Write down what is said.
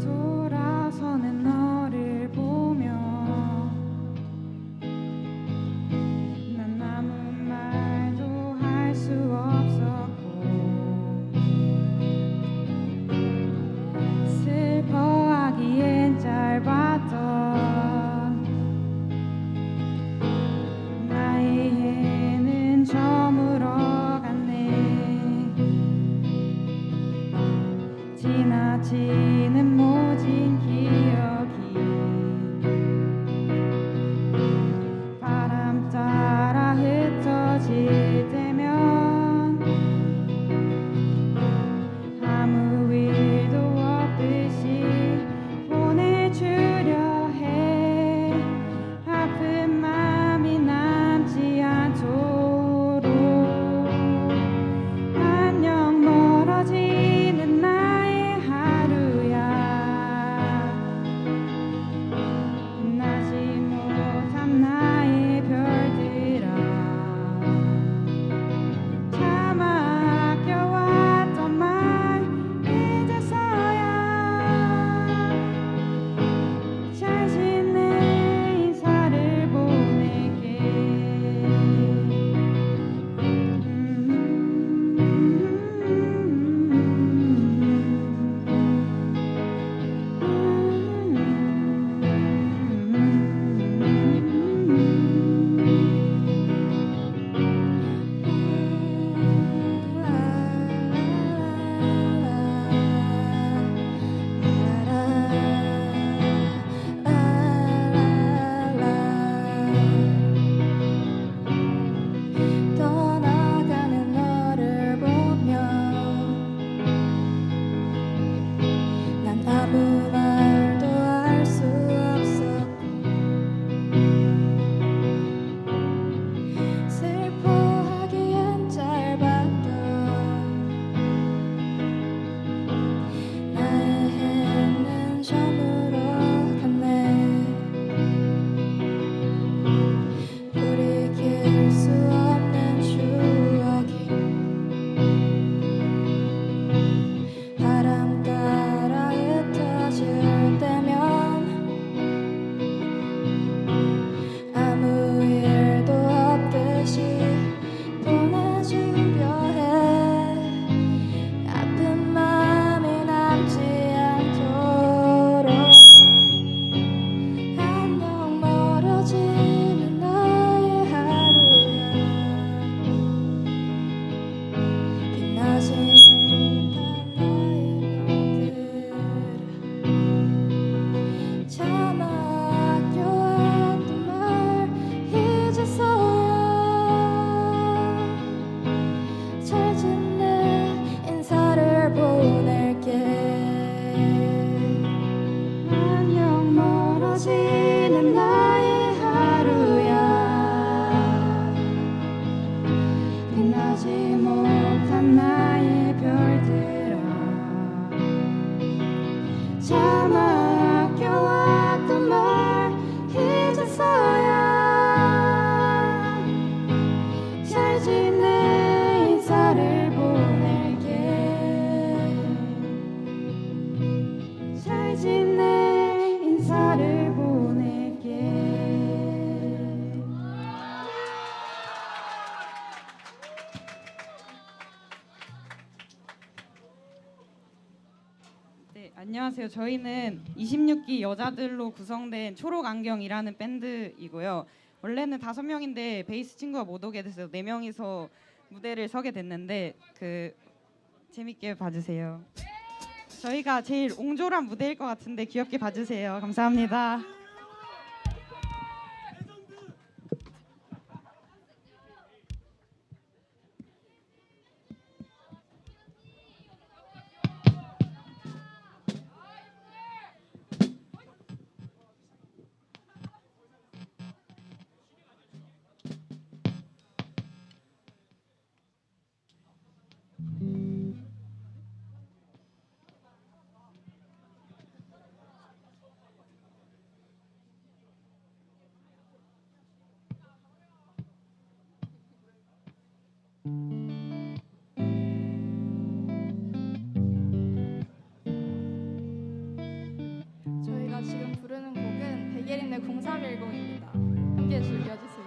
돌아서는 너를 보며 난 아무 말도 할 수 없었고 슬퍼하기엔 짧았던 나의 해는 저물어 갔네. 지나치 네, 안녕하세요. 저희는 26기 여자들로 구성된 초록 안경이라는 밴드이고요. 원래는 다섯 명인데 베이스 친구가 못 오게 돼서 네 명이서 무대를 서게 됐는데 그 재밌게 봐주세요. 저희가 제일 옹졸한 무대일 것 같은데 귀엽게 봐주세요. 감사합니다. 0310입니다. 함께 즐겨주세요.